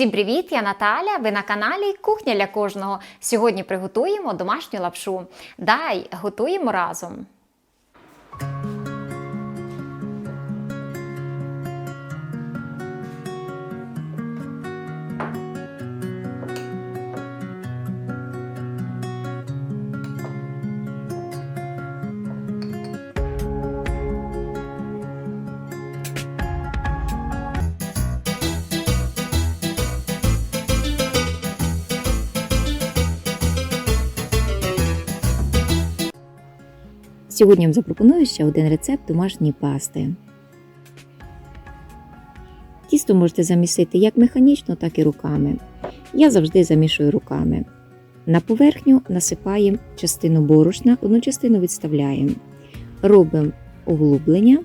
Всім привіт! Я Наталя. Ви на каналі Кухня для кожного. Сьогодні приготуємо домашню лапшу. Дай готуємо разом. Сьогодні вам запропоную ще один рецепт домашньої пасти. Тісто можете замісити як механічно, так і руками. Я завжди замішую руками. На поверхню насипаємо частину борошна, одну частину відставляємо. Робимо углублення.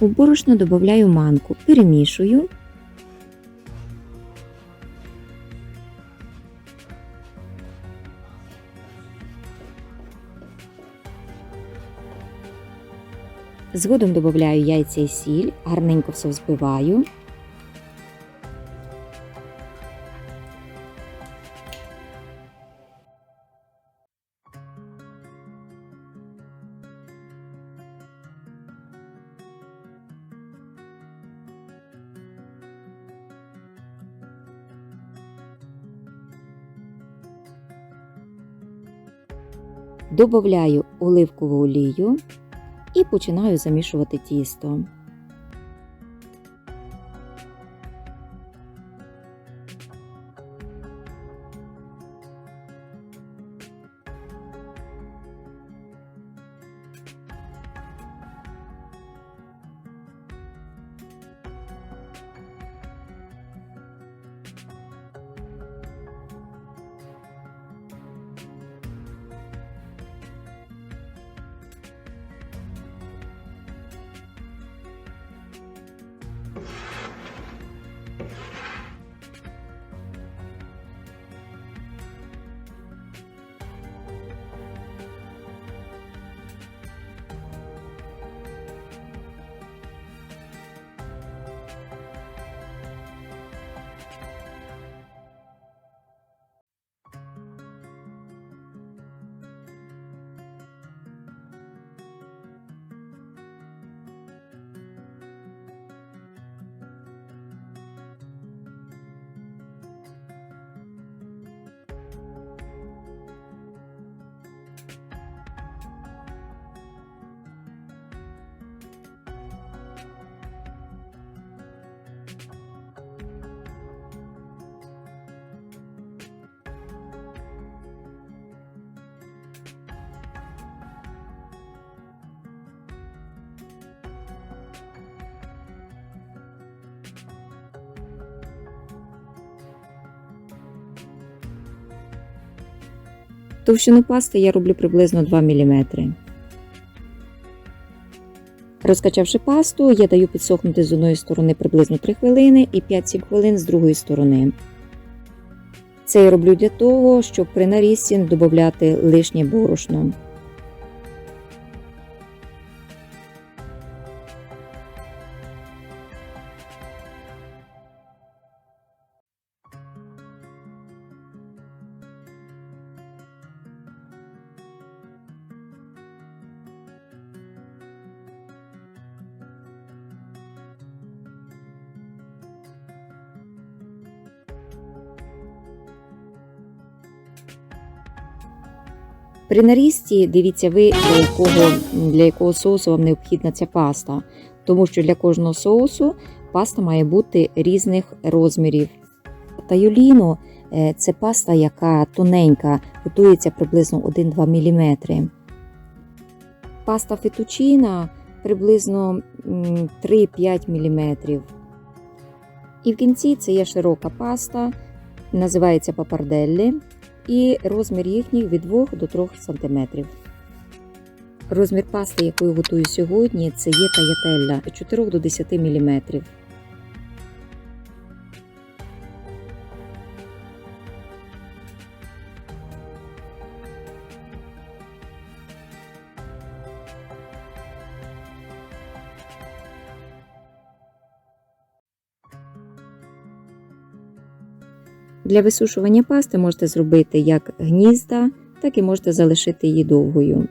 У борошно додаю манку, перемішую. Згодом додаю яйця і сіль, гарненько все взбиваю. Добавляю оливкову олію і починаю замішувати тісто. Товщину пасти я роблю приблизно 2 мм. Розкачавши пасту, я даю підсохнути з одної сторони приблизно 3 хвилини і 5-7 хвилин з другої сторони. Це я роблю для того, щоб при нарізці не додати лишнє борошно. При нарізці дивіться ви, для якого, для якого соусу вам необхідна ця паста, тому що для кожного соусу паста має бути різних розмірів. Таюліно е, це паста, яка тоненька, готується приблизно 1-2 мм. Паста фетучіна приблизно 3-5 мм. І в кінці це є широка паста, називається папарделлі і розмір їхніх від 2 до 3 см. Розмір пасти, яку я готую сьогодні, це є таятелля від 4 до 10 мм. Для висушування пасти можете зробити як гнізда, так і можете залишити її довгою.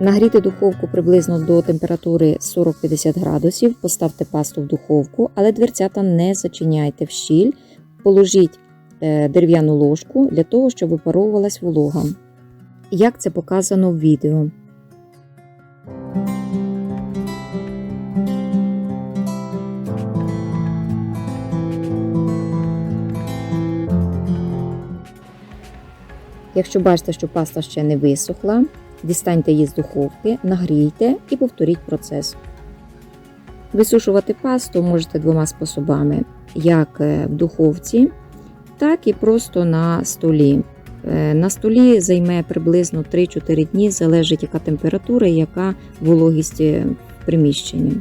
Нагріти духовку приблизно до температури 40-50 градусів, поставте пасту в духовку, але дверцята не зачиняйте в щіль, положіть е, дерев'яну ложку для того, щоб випаровувалась волога. Як це показано в відео. Якщо бачите, що паста ще не висохла, дістаньте її з духовки, нагрійте і повторіть процес. Висушувати пасту можете двома способами: як е, в духовці, так і просто на столі. Е, На столі займе приблизно 3-4 дні, залежить яка температура і яка вологість е, в приміщенні.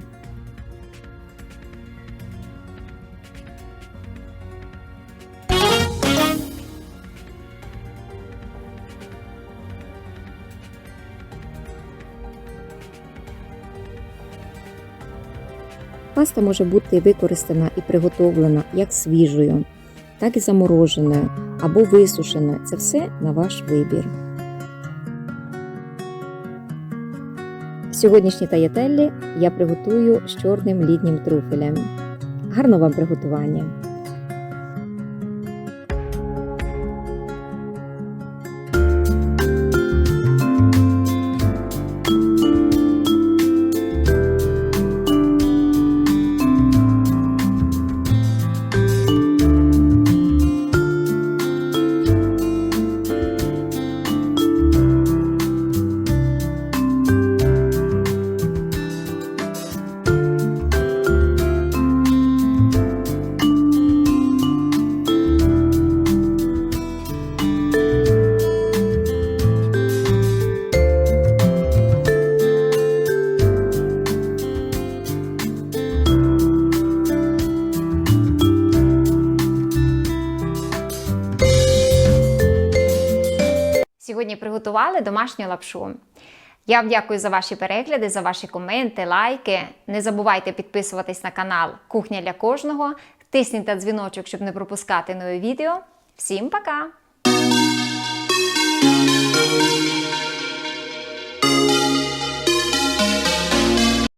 Паста може бути використана і приготовлена як свіжою, так і замороженою або висушеною. Це все на ваш вибір. Сьогоднішні таятеллі я приготую з чорним літнім трюфелем. Гарного вам приготування! Приготували домашню лапшу. Я вам дякую за ваші перегляди, за ваші коменти, лайки. Не забувайте підписуватись на канал Кухня для кожного. Тисніть на дзвіночок, щоб не пропускати нові відео. Всім пока!